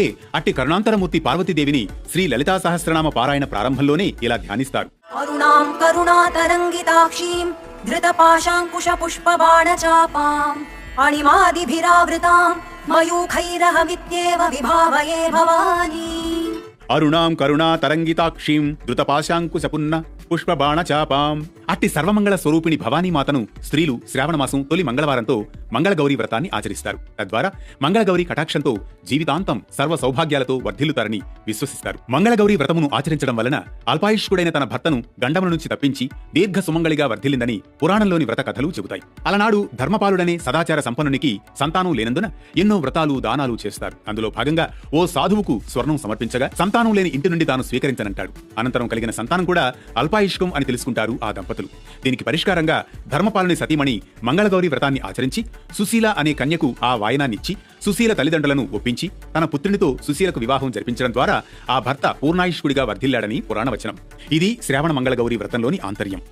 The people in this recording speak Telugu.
అందుకే అట్టి కరుణాంతరమూర్తి పార్వతీదేవిని శ్రీ లలితా సహస్రనామ పారాయణ ప్రారంభంలోనే ఇలా ధ్యానిస్తారు. అరుణాం కరుణాతరంగితాక్షీం ధృతపాశాంకుశపుష్పబాణచాపాం అణిమాదిభిరావృతాం మయూఖైరహమిత్యేవ విభావయే భవానీ. అరుణాం కరుణా తరంగితాక్షీం ధృతపాశాంకుశపున్న పుష్పబాణ చాపాం అట్టి సర్వమంగళ స్వరూపిణి భవానీ మాతను స్త్రీలు శ్రావణమాసం తొలి మంగళవారంతో మంగళగౌరీ వ్రతాన్ని ఆచరిస్తారు. తద్వారా మంగళగౌరీ కటాక్షంతో జీవితాంతం సర్వ సౌభాగ్యాలతో వర్ధిల్లుతారని విశ్వసిస్తారు. మంగళగౌరీ వ్రతమును ఆచరించడం వలన అల్పాయుష్కుడైన తన భర్తను గండముల నుంచి తప్పించి దీర్ఘ సుమంగళిగా వర్ధిల్లిందని పురాణంలోని వ్రత కథలు చెబుతాయి. అలనాడు ధర్మపాలుడనే సదాచార సంపన్నునికి సంతానం లేనందున ఎన్నో వ్రతాలు దానాలు చేస్తారు. అందులో భాగంగా ఓ సాధువుకు స్వర్ణం సమర్పించగా సంతానం లేని ఇంటి నుండి తాను స్వీకరించనంటాడు. అనంతరం కలిగిన సంతానం కూడా అల్పాయుష్కం అని తెలుసుకుంటారు ఆ దంపతులు. దీనికి పరిష్కారంగా ధర్మపాలని సతీమణి మంగళగౌరి వ్రతాన్ని ఆచరించి సుశీల అనే కన్యకు ఆ వాయనాన్నిచ్చి సుశీల తల్లిదండ్రులను ఒప్పించి తన పుత్రునితో సుశీలకు వివాహం జరిపించడం ద్వారా ఆ భర్త పూర్ణాయుష్కుడిగా వర్ధిల్లాడని పురాణ వచనం ఇది శ్రావణ మంగళగౌరి వ్రతంలోని ఆంతర్యం.